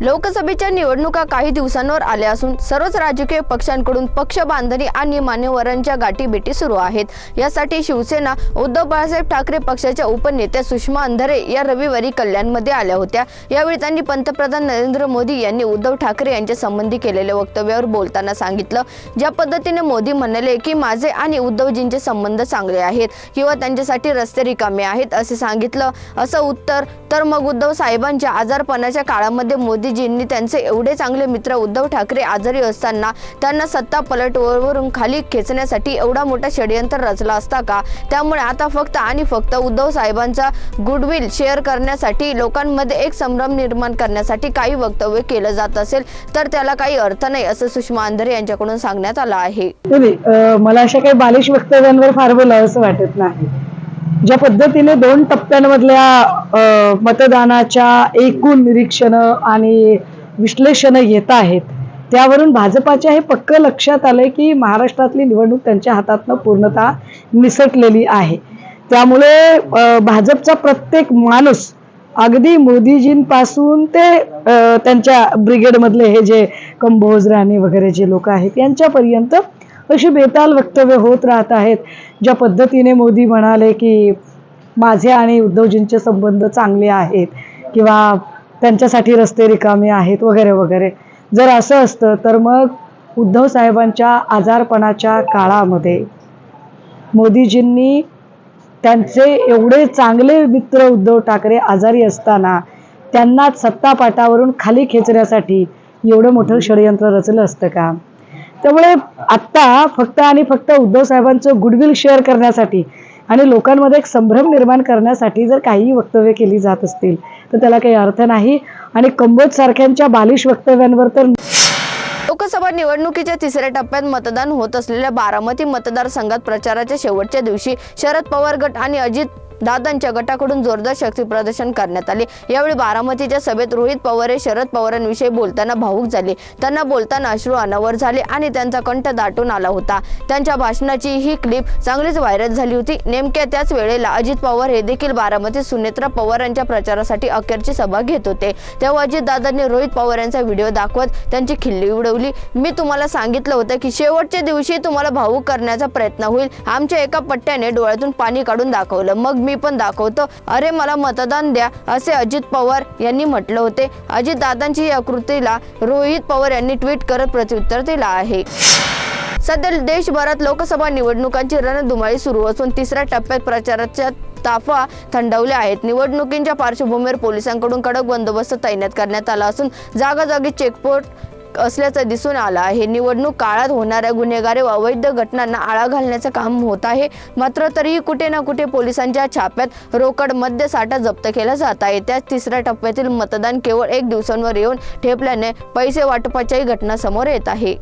लोकसभेच्या निवडणुका काही दिवसांवर आल्या असून सर्वच राजकीय पक्षांकडून पक्ष बांधणी आणि मान्यवरांच्या गाठीभेटी सुरू आहेत. यासाठी शिवसेना उद्धव बाळासाहेब ठाकरे पक्षाच्या उपनेत्या सुषमा अंधारे या रविवारी कल्याणमध्ये आल्या होत्या. यावेळी त्यांनी पंतप्रधान नरेंद्र मोदी यांनी उद्धव ठाकरे यांच्या संबंधी केलेल्या वक्तव्यावर बोलताना सांगितलं ज्या पद्धतीने मोदी म्हणाले की माझे आणि उद्धवजींचे संबंध चांगले आहेत किंवा त्यांच्यासाठी रस्ते रिकामे आहेत असे सांगितलं. असं उत्तर तर मग उद्धव साहेबांच्या आजारपणाच्या काळामध्ये मोदी गांधीजींनी त्यांचे एवढे चांगले मित्र उद्धव ठाकरे आजारी असताना त्यांना सत्ता पलटवरून खाली खेचण्यासाठी एवढा मोठा षडयंत्र रचला असता का? त्यामुळे आता फक्त आणि फक्त उद्धव साहेबांचा गुडविल शेअर करण्यासाठी लोकांमध्ये एक संभ्रम निर्माण करण्यासाठी काही वक्तव्य केलं जात असेल तर त्याला काही अर्थ नाही असं सुषमा अंधारे यांच्याकडून सांगण्यात आलं आहे. मला अशा काही बालिश वक्तव्यांवर फार बोलावं असं वाटत नाही. ज्या पद्धतीने दोन टप्प्यांमधल्या मतदानाच्या एकूण निरीक्षण आणि विश्लेषणं येत आहेत त्यावरून भाजपाच्या हे पक्क लक्षात आलंय की महाराष्ट्रातली निवडणूक त्यांच्या हातातनं पूर्णतः निसटलेली आहे. त्यामुळे भाजपचा प्रत्येक माणूस अगदी मोदीजींपासून ते त्यांच्या ब्रिगेडमधले हे जे कंबोज राणे वगैरे जे लोक आहेत यांच्यापर्यंत अशी बेताल वक्तव्य होत राहत आहेत. ज्या पद्धतीने मोदी म्हणाले की माझे आणि उद्धवजींचे संबंध चांगले आहेत किंवा त्यांच्यासाठी रस्ते रिकामे आहेत वगैरे वगैरे. जर असं असतं तर मग उद्धव साहेबांच्या आजारपणाच्या काळामध्ये मोदीजींनी त्यांचे एवढे चांगले मित्र उद्धव ठाकरे आजारी असताना त्यांना सत्तापाटावरून खाली खेचण्यासाठी एवढं मोठं षडयंत्र रचलं असतं का? त्यामुळे आत्ता फक्त आणि फक्त उद्धव साहेबांचं गुडविल शेअर करण्यासाठी आणि लोकांमध्ये एक संभ्रम निर्माण करण्यासाठी जर काही वक्तव्य केली जात असतील तर त्याला काही अर्थ नाही. आणि कंबोज सारख्यांच्या बालिश वक्तव्यांवर तर लोकसभा निवडणुकीच्या तिसऱ्या टप्प्यात मतदान होत असलेल्या बारामती मतदारसंघात प्रचाराच्या शेवटच्या दिवशी शरद पवार गट आणि अजित दादांच्या गटाकडून जोरदार शक्ती प्रदर्शन करण्यात आले. यावेळी बारामतीच्या सभेत रोहित पवार हे शरद पवारांविषयी बोलताना भावूक झाले. त्यांना बोलताना अश्रू अनावर झाले आणि त्यांचा कंठ दाटून आला होता. त्यांच्या भाषणाची ही क्लिप चांगलीच व्हायरल झाली होती. नेमक्या त्याच वेळेला अजित पवार हे देखील बारामतीत सुनेत्रा पवारांच्या प्रचारासाठी अखेरची सभा घेत होते. तेव्हा अजित दादांनी रोहित पवार यांचा व्हिडिओ दाखवत त्यांची खिल्ली उडवली. मी तुम्हाला सांगितलं होतं की शेवटच्या दिवशी तुम्हाला भावूक करण्याचा प्रयत्न होईल. आमच्या एका पट्ट्याने डोळ्यातून पाणी काढून दाखवलं. मग मी पण दाखवतो. अरे मला मतदान द्या असे अजित पवार यांनी म्हटलं होते. अजित दादांची या कृतीला रोहित पवार यांनी ट्विट करत प्रत्युत्तर दिलं आहे. सध्या देशभरात लोकसभा निवडणुकांची रणधुमाळी सुरू असून तिसऱ्या टप्प्यात प्रचाराच्या ताफा थंडवल्या आहेत. निवडणुकींच्या पार्श्वभूमीवर पोलिसांकडून कडक बंदोबस्त तैनात करण्यात आला असून जागाजागी चेकपोस्ट असल्याचं दिसून आलं आहे. निवडणूक काळात होणाऱ्या गुन्हेगारी व अवैध घटनांना आळा घालण्याचं काम होत आहे. मात्र तरीही कुठे ना कुठे पोलिसांच्या छाप्यात रोकड मद्य साठा जप्त केला जात आहे. त्याच तिसऱ्या टप्प्यातील मतदान केवळ एक दिवसांवर येऊन ठेपल्याने पैसे वाटपाच्याही घटना समोर येत आहे.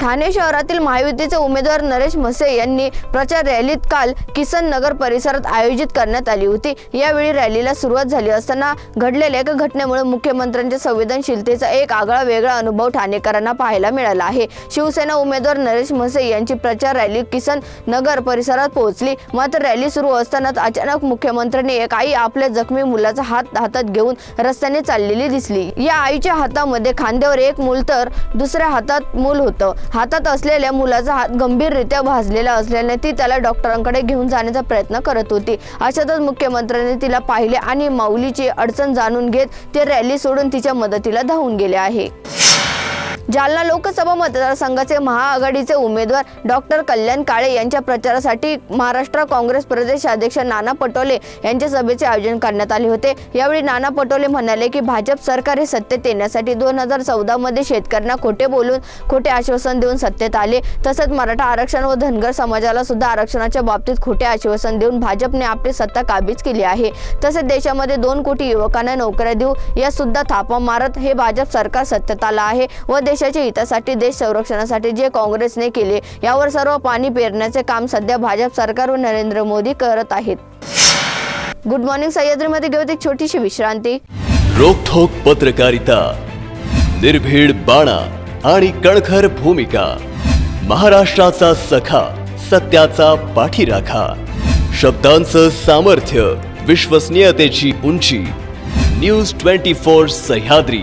ठाणे शहरातील महायुतीचे उमेदवार नरेश म्हसे यांनी प्रचार रॅलीत काल किसन नगर परिसरात आयोजित करण्यात आली होती. यावेळी रॅलीला सुरुवात झाली असताना घडलेल्या एका घटनेमुळे मुख्यमंत्र्यांच्या संवेदनशीलतेचा एक आगळा वेगळा अनुभव ठाणेकरांना पाहायला मिळाला आहे. शिवसेना उमेदवार नरेश म्हसे यांची प्रचार रॅली किसन नगर परिसरात पोहोचली. मात्र रॅली सुरू असतानाच अचानक मुख्यमंत्र्यांनी एक आई आपल्या जखमी मुलाचा हात हातात घेऊन रस्त्याने चाललेली दिसली. या आईच्या हातामध्ये खांद्यावर एक मूल तर दुसऱ्या हातात मूल होतं. हातात असलेल्या मुलाचा हात गंभीररित्या भाजलेला असल्याने ती त्याला डॉक्टरांकडे घेऊन जाण्याचा प्रयत्न करत होती. अशातच मुख्यमंत्र्यांनी तिला पाहिले आणि माऊलीची अडचण जाणून घेत ते रॅली सोडून तिच्या मदतीला धावून गेले आहे. जालना लोकसभा मतदारसंघाचे महाआघाडीचे उमेदवार डॉक्टर कल्याण काळे यांच्या प्रचारासाठी महाराष्ट्र काँग्रेस प्रदेश अध्यक्ष नाना पटोले यांच्या सभेचे आयोजन करण्यात आले होते. यावेळी नाना पटोले म्हणाले की भाजप सरकार हे सत्तेत येण्यासाठी दोन हजार चौदामध्ये शेतकऱ्यांना खोटे बोलून खोटे आश्वासन देऊन सत्तेत आले. तसंच मराठा आरक्षण व धनगर समाजाला सुद्धा आरक्षणाच्या बाबतीत खोटे आश्वासन देऊन भाजपने आपली सत्ता काबीज केली आहे. तसेच देशामध्ये दोन कोटी युवकांना नोकऱ्या देऊ या सुद्धा थापा मारत हे भाजप सरकार सत्तेत आलं आहे व देशाच्या देशाच्या हितासाठी देश संरक्षणासाठी जे काँग्रेसने केले यावर सर्व पाणी पेरण्याचे काम सध्या भाजप सरकार व नरेंद्र मोदी करत आहेत. गुड मॉर्निंग सह्याद्रीमध्ये घेऊत एक छोटीशी विश्रांती. रोखोक पत्रकारिता निर्भीड बाणा आणि कणखर भूमिका महाराष्ट्राचा सखा सत्याचा पाठीराखा शब्दांचं सामर्थ्य विश्वसनीयतेची उंची न्यूज ट्वेंटी फोर सह्याद्री.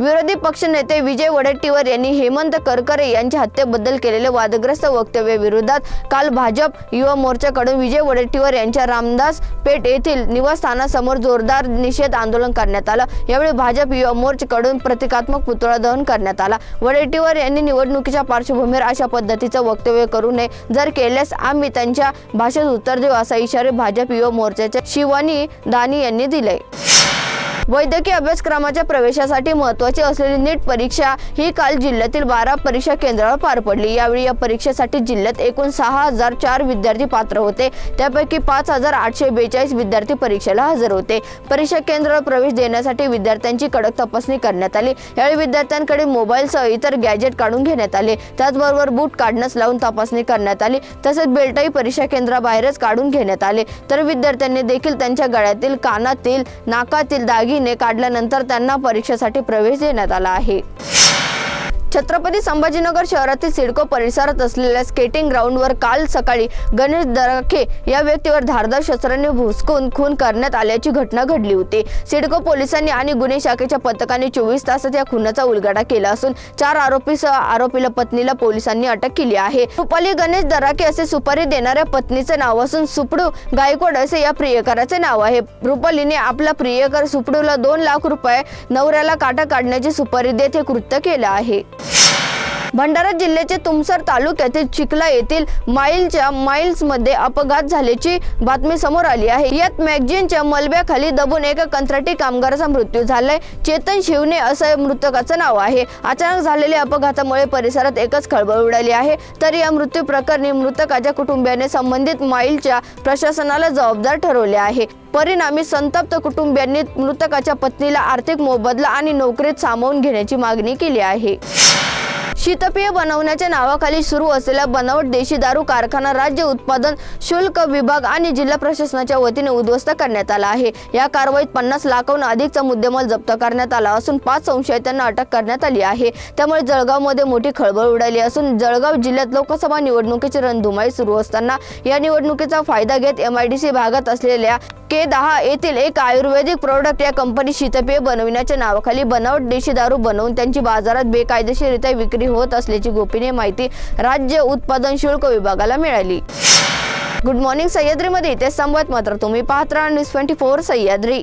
विरोधी पक्षनेते विजय वडेट्टीवार यांनी हेमंत करकरे यांच्या हत्येबद्दल केलेले वादग्रस्त वक्तव्य विरोधात काल भाजप युवा मोर्चाकडून विजय वडेट्टीवार यांच्या रामदास पेठ येथील निवासस्थानासमोर जोरदार निषेध आंदोलन करण्यात आलं. यावेळी भाजप युवा मोर्चाकडून प्रतिकात्मक पुतळा दहन करण्यात आला. वडेट्टीवार यांनी निवडणुकीच्या पार्श्वभूमीवर अशा पद्धतीचं वक्तव्य करू नये. जर केल्यास आम्ही त्यांच्या भाषेत उत्तर देऊ असा इशारा भाजप युवा मोर्चाच्या शिवानी दानी यांनी दिले वैद्यकीय अभ्यासक्रमाच्या प्रवेशासाठी महत्वाची असलेली नीट परीक्षा ही काल जिल्ह्यातील बारा परीक्षा केंद्रावर पार पडली. यावेळी या परीक्षेसाठी जिल्ह्यात एकूण सहा हजार चार विद्यार्थी पात्र होते. त्यापैकी पाच हजार आठशे बेचाळीस विद्यार्थी परीक्षेला हजर होते. परीक्षा केंद्रावर प्रवेश देण्यासाठी विद्यार्थ्यांची कडक तपासणी करण्यात आली. यावेळी विद्यार्थ्यांकडे मोबाईलसह इतर गॅजेट काढून घेण्यात आले. त्याचबरोबर बूट काढण्यास लावून तपासणी करण्यात आली. तसेच बेल्टही परीक्षा केंद्राबाहेरच काढून घेण्यात आले. तर विद्यार्थ्यांनी देखील त्यांच्या गळ्यातील कानातील नाकातील दागिने काढल्यानंतर त्यांना परीक्षेसाठी प्रवेश देण्यात आला आहे. छत्रपती संभाजीनगर शहरातील सिडको परिसरात असलेल्या स्केटिंग ग्राउंडवर काल सकाळी गणेश दराखे या व्यक्तीवर धारदार शस्त्राने भुसकून खून करण्यात आल्याची घटना घडली होती. सिडको पोलिसांनी आणि गुन्हे शाखेच्या पथकाने चोवीस तासात या खुनाचा उलगडा केला असून चार आरोपीसह आरोपीला पत्नीला पोलिसांनी अटक केली आहे. रुपाली गणेश दराके असे सुपारी देणाऱ्या पत्नीचे नाव असून सुपडू गायकवाड असे या प्रियकराचे नाव आहे. रुपालीने आपला प्रियकर सुपडूला दोन लाख रुपये नवऱ्याला काटा काढण्याची सुपारी देत हे कृत्य केलं आहे. you भंडारा जिल्ह्याचे तुमसर तालुक्यातील चिखला येथील माईलच्या माईल्समध्ये अपघात झाल्याची बातमी समोर आली आहे. यात मॅगझिनच्या मलब्याखाली दबून एका कंत्राटी कामगाराचा मृत्यू झालाय. चेतन शिवने असं मृतकाचं नाव आहे. अचानक झालेल्या अपघातामुळे परिसरात एकच खळबळ उडाली आहे. तर या मृत्यू प्रकरणी मृतकाच्या कुटुंबियाने संबंधित माईलच्या प्रशासनाला जबाबदार ठरवले आहे. परिणामी संतप्त कुटुंबियांनी मृतकाच्या पत्नीला आर्थिक मोबदला आणि नोकरीत सामावून घेण्याची मागणी केली आहे. शीतपेय बनवण्याच्या नावाखाली सुरू असलेला बनावट देशी दारू कारखाना राज्य उत्पादन शुल्क विभाग आणि जिल्हा प्रशासनाच्या वतीने उद्ध्वस्त करण्यात आला आहे. या कारवाईत पन्नास लाखाहून अधिकचा मुद्देमाल जप्त करण्यात आला असून पाच संशयितांना अटक करण्यात आली आहे. त्यामुळे जळगावमध्ये मोठी खळबळ उडाली असून जळगाव जिल्ह्यात लोकसभा निवडणुकीची रणधुमाळी सुरू असताना या निवडणुकीचा फायदा घेत एमआयडीसी भागात असलेल्या के दहा येथील एक आयुर्वेदिक प्रोडक्ट या कंपनी शीतपेय बनविण्याच्या नावाखाली बनावट देशी दारू बनवून त्यांची बाजारात बेकायदेशीररित्या विक्री होत असल्याची गोपनीय माहिती राज्य उत्पादन शुल्क विभागाला मिळाली. गुड मॉर्निंग सह्याद्रीमध्ये इथे संवाद मात्र तुम्ही पाहत राहा न्यूज ट्वेंटी फोर सह्याद्री.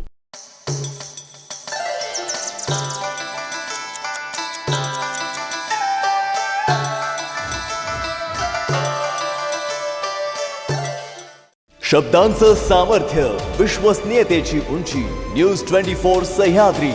शब्दांचं सामर्थ्य विश्वसनीयतेची उंची न्यूज ट्वेंटी फोर सह्याद्री.